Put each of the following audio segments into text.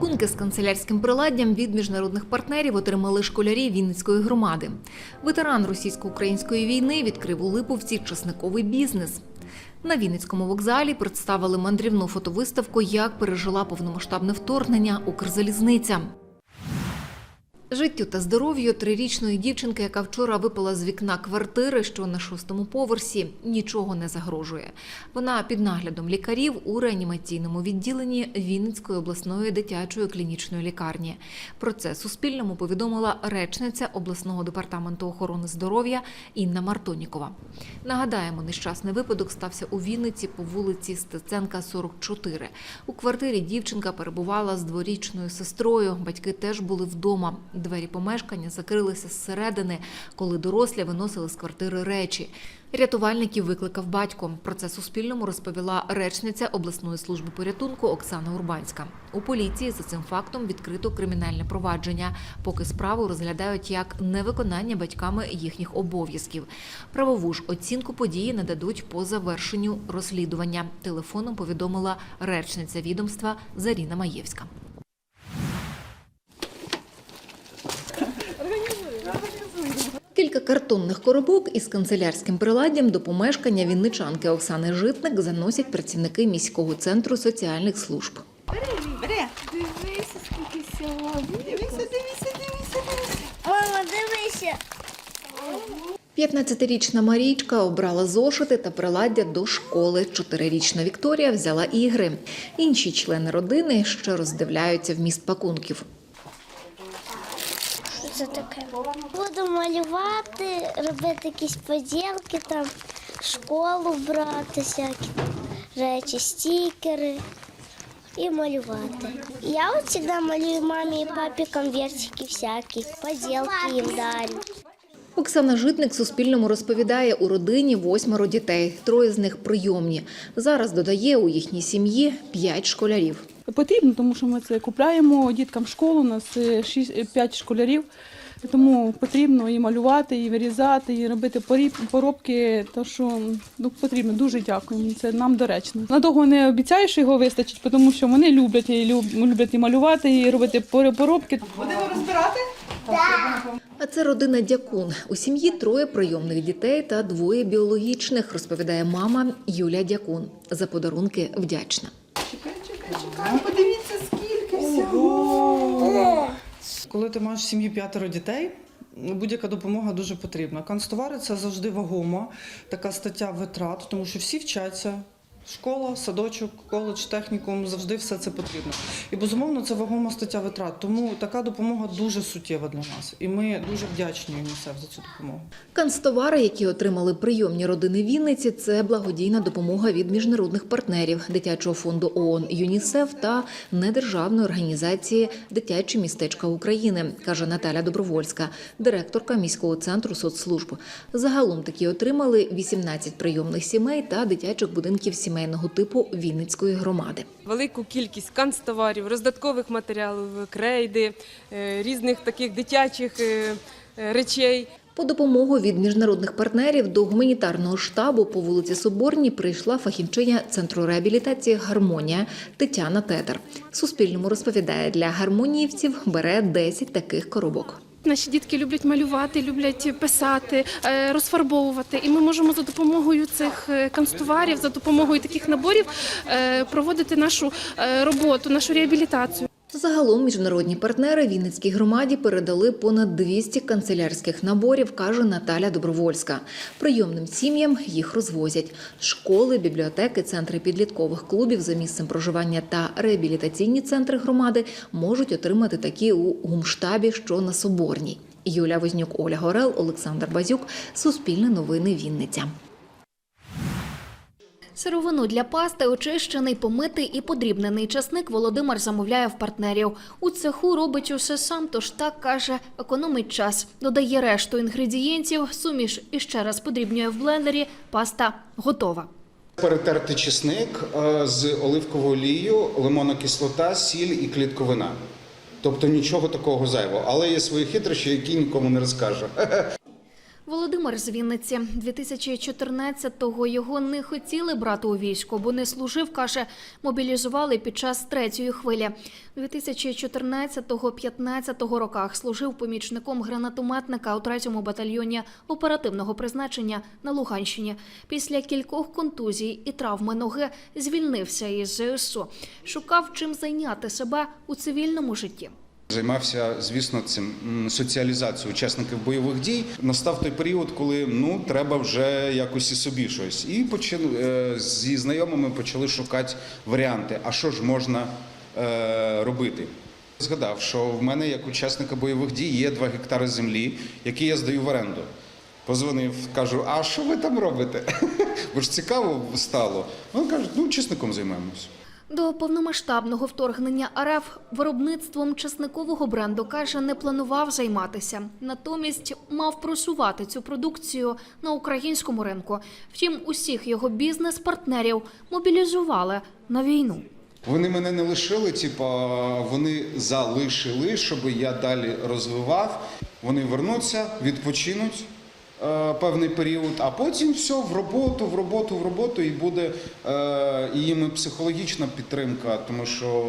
Пакунки з канцелярським приладдям від міжнародних партнерів отримали школярі Вінницької громади. Ветеран російсько-української війни відкрив у Липовці часниковий бізнес. На Вінницькому вокзалі представили мандрівну фотовиставку Як пережила повномасштабне вторгнення Укрзалізниця. Життю та здоров'ю трирічної дівчинки, яка вчора випала з вікна квартири, що на шостому поверсі, нічого не загрожує. Вона під наглядом лікарів у реанімаційному відділенні Вінницької обласної дитячої клінічної лікарні. Про це Суспільному повідомила речниця обласного департаменту охорони здоров'я Інна Мартонікова. Нагадаємо, нещасний випадок стався у Вінниці по вулиці Стеценка, 44. У квартирі дівчинка перебувала з дворічною сестрою. Батьки теж були вдома. Двері помешкання закрилися зсередини, коли дорослі виносили з квартири речі. Рятувальників викликав батько. Про це Суспільному розповіла речниця обласної служби порятунку Оксана Урбанська. У поліції за цим фактом відкрито кримінальне провадження, поки справу розглядають як невиконання батьками їхніх обов'язків. Правову ж оцінку події нададуть по завершенню розслідування. Телефоном повідомила речниця відомства Заріна Маєвська. Картонних коробок із канцелярським приладдям до помешкання вінничанки Оксани Житник заносять працівники міського центру соціальних служб. Бери. Дивися, скільки всього. Дивися, дивися, дивися, дивися. Мама, дивися. 15-річна Марічка обрала зошити та приладдя до школи. Чотирирічна Вікторія взяла ігри. Інші члени родини ще роздивляються вміст пакунків. Це таке? Буду малювати, робити якісь поділки, там, школу брати, всякі речі, стікери і малювати. Я от завжди малюю мамі і папі конвертики всякі, поділки їм дарю. Оксана Житник Суспільному розповідає, у родині восьмеро дітей, троє з них прийомні. Зараз додає у їхній сім'ї п'ять школярів. Потрібно, тому що ми це купляємо діткам в школу, у нас 5 школярів, тому потрібно і малювати, і вирізати, і робити поробки. То що ну, потрібно, дуже дякуємо. Це нам доречно. Надовго не обіцяю, що його вистачить, тому що вони люблять і люблять і малювати, і робити пор- поробки. Будемо розбирати? А це родина Дякун. У сім'ї троє прийомних дітей та двоє біологічних, розповідає мама Юлія Дякун. За подарунки вдячна. Чекай. Подивіться, скільки всього. Коли ти маєш в сім'ї п'ятеро дітей, будь-яка допомога дуже потрібна. Канцтовари це завжди вагома така стаття витрат, тому що всі вчаться. Школа, садочок, коледж, технікум завжди все це потрібно. І безумовно це вагома стаття витрат. Тому така допомога дуже суттєва для нас. І ми дуже вдячні ЮНІСЕФ за цю допомогу. Канцтовари, які отримали прийомні родини Вінниці, це благодійна допомога від міжнародних партнерів дитячого фонду ООН ЮНІСЕФ та недержавної організації Дитячі містечка України, каже Наталя Добровольська, директорка міського центру соцслужб. Загалом такі отримали 18 прийомних сімей та дитячих будинків сімейного типу Вінницької громади. велику кількість канцтоварів, роздаткових матеріалів, крейди, е, різних таких дитячих е, е, речей. По допомогу від міжнародних партнерів до гуманітарного штабу по вулиці Соборній прийшла фахівчиня центру реабілітації Гармонія Тетяна Тетер. Суспільному розповідає, для гармоніївців бере 10 таких коробок. Наші дітки люблять малювати, люблять писати, е, розфарбовувати. І ми можемо за допомогою цих е, канцтоварів, за допомогою таких наборів е, проводити нашу роботу, нашу реабілітацію. Загалом міжнародні партнери Вінницькій громаді передали понад 200 канцелярських наборів, каже Наталя Добровольська. Прийомним сім'ям їх розвозять. Школи, бібліотеки, центри підліткових клубів за місцем проживання та реабілітаційні центри громади можуть отримати такі у гумштабі, що на Соборній. Юля Вознюк, Оля Горел, Олександр Базюк. Суспільне новини Вінниця. Сировину для пасти, очищений, помитий і подрібнений часник Володимир замовляє в партнерів. У цеху робить усе сам, тож так каже, економить час. Додає решту інгредієнтів, суміш і ще раз подрібнює в блендері. Паста готова. Перетертий чесник е, з оливковою олією, лимонна кислота, сіль і клітковина. Тобто нічого такого зайвого. Але є свої хитрощі, які нікому не розкажу. Володимир з Вінниці 2014-го його не хотіли брати у військо, бо не служив, каже, мобілізували під час третьої хвилі. У 2014-15 роках служив помічником гранатометника у третьому батальйоні оперативного призначення на Луганщині. Після кількох контузій і травми ноги звільнився із ЗСУ. Шукав чим зайняти себе у цивільному житті. Займався, звісно, цим соціалізацією учасників бойових дій. Настав той період, коли ну треба вже якось і собі щось. І почали е, зі знайомими почали шукати варіанти. А що ж можна е, робити? Згадав, що в мене як учасника бойових дій є 2 гектари землі, які я здаю в оренду. Позвонив, кажу, а що ви там робите? Бо ж цікаво стало. Вони кажуть, ну чесником займаємось. До повномасштабного вторгнення РФ виробництвом часникового бренду каже, не планував займатися. Натомість мав просувати цю продукцію на українському ринку. Втім, усіх його бізнес-партнерів мобілізували на війну. Вони мене не лишили, типа вони залишили, щоб я далі розвивав. Вони вернуться, відпочинуть певний період, а потім все в роботу, в роботу, в роботу, і буде е, їм і психологічна підтримка, тому що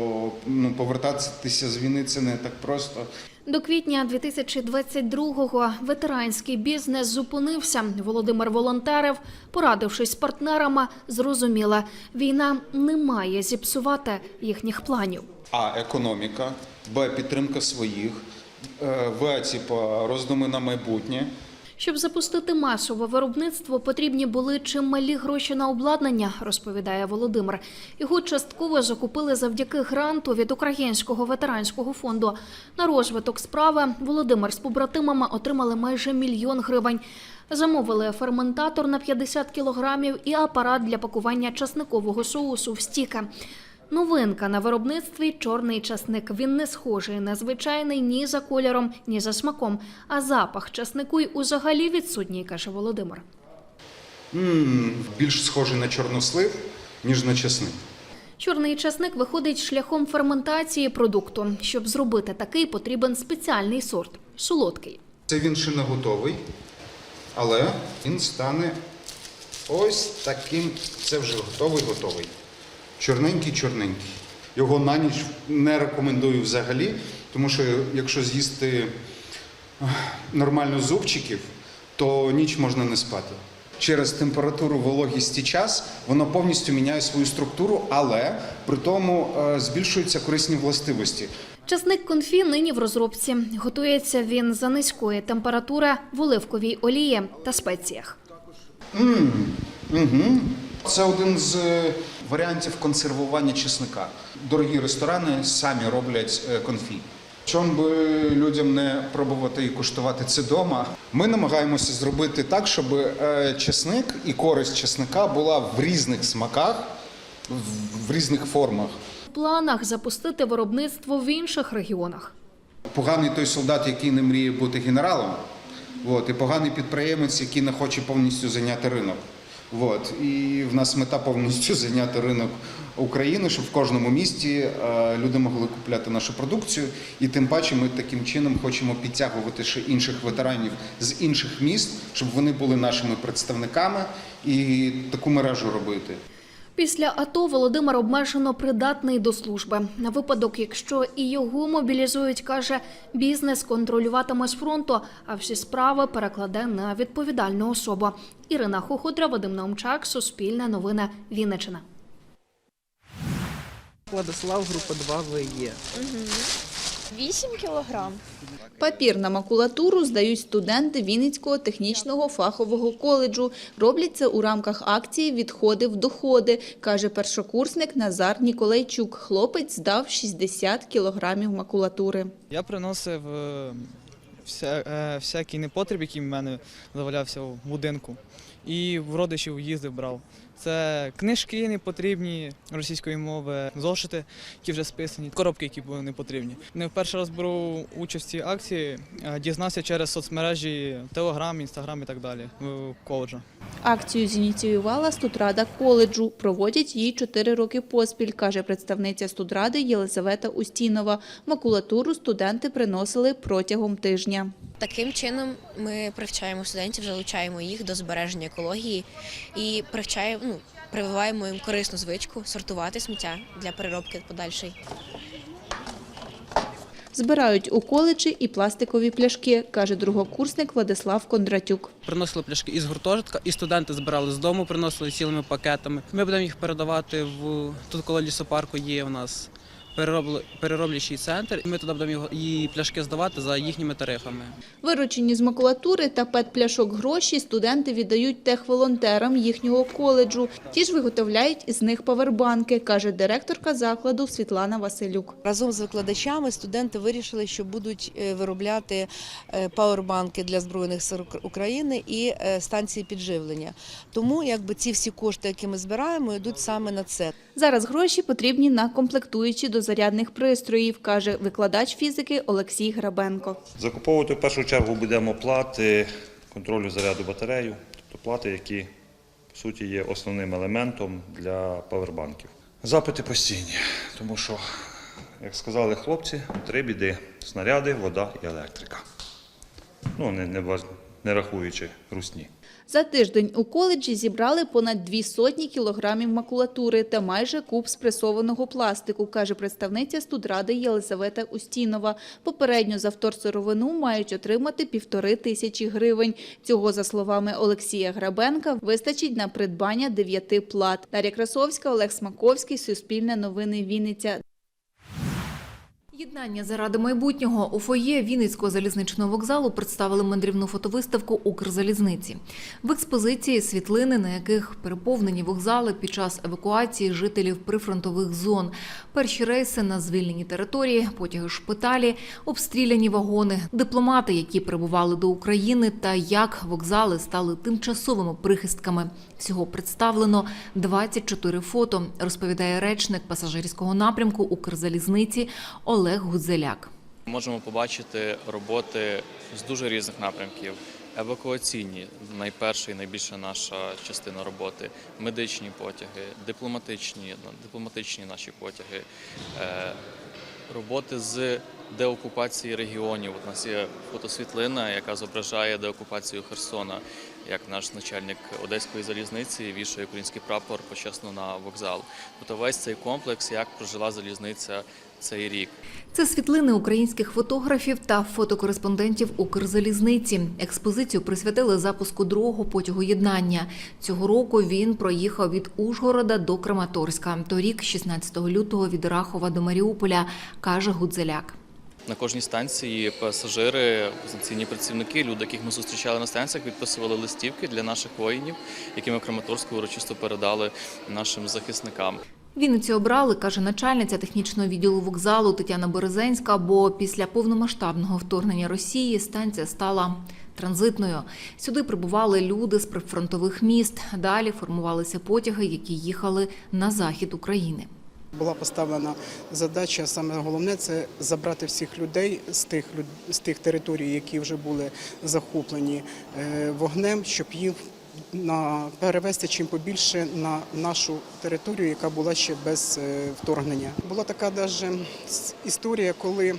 ну, повертатися з війни це не так просто. До квітня 2022-го ветеранський бізнес зупинився. Володимир волонтерів, порадившись з партнерами, зрозуміла, війна не має зіпсувати їхніх планів. А економіка, Б підтримка своїх, е, В, типа роздуми на майбутнє. Щоб запустити масове виробництво, потрібні були чималі гроші на обладнання, розповідає Володимир. Його частково закупили завдяки гранту від Українського ветеранського фонду. На розвиток справи Володимир з побратимами отримали майже мільйон гривень. Замовили ферментатор на 50 кілограмів і апарат для пакування часникового соусу в стіки. Новинка на виробництві чорний часник. Він не схожий на звичайний ні за кольором, ні за смаком. А запах часнику й узагалі відсутній, каже Володимир. м більш схожий на чорнослив, ніж на чесник. Чорний часник виходить шляхом ферментації продукту. Щоб зробити такий, потрібен спеціальний сорт солодкий. Це він ще не готовий, але він стане ось таким. Це вже готовий, готовий. Чорненький, чорненький. Його на ніч не рекомендую взагалі, тому що якщо з'їсти нормально зубчиків, то ніч можна не спати. Через температуру, вологість і час воно повністю міняє свою структуру, але при тому е, збільшуються корисні властивості. Часник конфі нині в розробці. Готується він за низької температури в оливковій олії та спеціях. Угу. Це один з е, варіантів консервування чесника. Дорогі ресторани самі роблять е, конфі. Чому би людям не пробувати і куштувати це вдома? Ми намагаємося зробити так, щоб е, чесник і користь чесника була в різних смаках, в- в різних формах. В планах запустити виробництво в інших регіонах. Поганий той солдат, який не мріє бути генералом, от, і поганий підприємець, який не хоче повністю зайняти ринок. От. І в нас мета повністю зайняти ринок України, щоб в кожному місті е, люди могли купляти нашу продукцію. І тим паче ми таким чином хочемо підтягувати ще інших ветеранів з інших міст, щоб вони були нашими представниками і таку мережу робити. Після АТО Володимир обмежено придатний до служби. На випадок, якщо і його мобілізують, каже, бізнес контролюватиме з фронту, а всі справи перекладе на відповідальну особу. Ірина Хуходра, Вадим Наумчак, Суспільне новини, Вінниччина. Владислав, група 2 ви є. 8 кілограм. Папір на макулатуру здають студенти Вінницького технічного фахового коледжу. Роблять це у рамках акції «Відходи в доходи», каже першокурсник Назар Ніколайчук. Хлопець здав 60 кілограмів макулатури. Я приносив е, вся, е, всякий непотріб, який в мене завалявся в будинку. І в родичів їздив, брав. Це книжки непотрібні російської мови, зошити, які вже списані, коробки, які були. Не в перший раз беру участь в цій акції, дізнався через соцмережі Телеграм, Інстаграм і так далі в коледжа. Акцію зініціювала студрада коледжу. Проводять її 4 роки поспіль, каже представниця студради Єлизавета Устінова. Макулатуру студенти приносили протягом тижня. Таким чином ми привчаємо студентів, залучаємо їх до збереження екології і привчаємо, ну, прививаємо їм корисну звичку сортувати сміття для переробки подальшої. Збирають у коледжі і пластикові пляшки, каже другокурсник Владислав Кондратюк. Приносили пляшки із гуртожитка, і студенти збирали з дому, приносили цілими пакетами. Ми будемо їх передавати в тут коло лісопарку є у нас перероблячий центр, і ми туди будемо і пляшки здавати за їхніми тарифами. Виручені з макулатури та пет-пляшок гроші студенти віддають техволонтерам їхнього коледжу. Ті ж виготовляють із них павербанки, каже директорка закладу Світлана Василюк. Разом з викладачами студенти вирішили, що будуть е, виробляти е, пауербанки для Збройних сил України і е, станції підживлення. Тому якби ці всі кошти, які ми збираємо, йдуть саме на це. Зараз гроші потрібні на комплектуючі до зарядних пристроїв, каже викладач фізики Олексій Грабенко. Закуповувати в першу чергу будемо плати контролю заряду батарею, тобто плати, які по суті є основним елементом для павербанків. Запити постійні, тому що, як сказали хлопці, три біди: снаряди, вода і електрика. Ну, не, не, не рахуючи русні. За тиждень у коледжі зібрали понад дві сотні кілограмів макулатури та майже куб спресованого пластику, каже представниця студради Єлизавета Устінова. Попередньо за вторсировину мають отримати півтори тисячі гривень. Цього, за словами Олексія Грабенка, вистачить на придбання дев'яти плат. Дар'я Красовська, Олег Смаковський, Суспільне новини Вінниця. Єднання заради майбутнього у фоє Вінницького залізничного вокзалу представили мандрівну фотовиставку Укрзалізниці. В експозиції світлини, на яких переповнені вокзали під час евакуації жителів прифронтових зон. Перші рейси на звільнені території, потяги шпиталі, обстріляні вагони, дипломати, які прибували до України, та як вокзали стали тимчасовими прихистками. Всього представлено 24 фото, розповідає речник пасажирського напрямку Укрзалізниці Олег Гудзеляк. Можемо побачити роботи з дуже різних напрямків. Евакуаційні найперша і найбільша наша частина роботи, медичні потяги, дипломатичні, дипломатичні наші потяги, е, роботи з деокупації регіонів. У нас є фотосвітлина, яка зображає деокупацію Херсона, як наш начальник Одеської залізниці вішає український прапор почесно на вокзал. Тобто весь цей комплекс, як прожила залізниця цей рік. Це світлини українських фотографів та фотокореспондентів Укрзалізниці. Експозицію присвятили запуску другого потягу єднання. Цього року він проїхав від Ужгорода до Краматорська. Торік, 16 лютого, від Рахова до Маріуполя, каже Гудзеляк. На кожній станції пасажири, станційні працівники, люди, яких ми зустрічали на станціях, підписували листівки для наших воїнів, які ми в Краматорську урочисто передали нашим захисникам. Вінницю обрали, каже начальниця технічного відділу вокзалу Тетяна Березенська, бо після повномасштабного вторгнення Росії станція стала транзитною. Сюди прибували люди з прифронтових міст. Далі формувалися потяги, які їхали на захід України. Була поставлена задача, саме головне це забрати всіх людей з тих з тих територій, які вже були захоплені е, вогнем, щоб їх перевести чим побільше на нашу територію, яка була ще без е, вторгнення. Була така даже історія, коли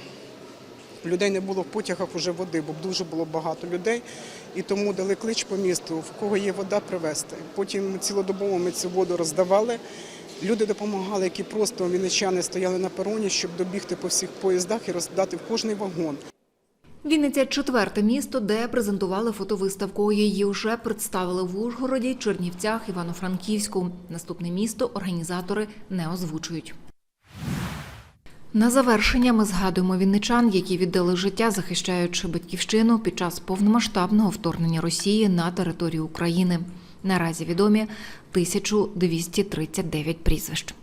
людей не було в потягах уже води, бо дуже було багато людей, і тому дали клич по місту, в кого є вода, привезти. Потім цілодобово ми цю воду роздавали. Люди допомагали, які просто вінничани стояли на пероні, щоб добігти по всіх поїздах і роздати в кожний вагон. Вінниця четверте місто, де презентували фотовиставку. Її вже представили в Ужгороді, Чернівцях, Івано-Франківську. Наступне місто організатори не озвучують. На завершення ми згадуємо вінничан, які віддали життя, захищаючи батьківщину під час повномасштабного вторгнення Росії на територію України. Наразі відомі 1239 прізвищ.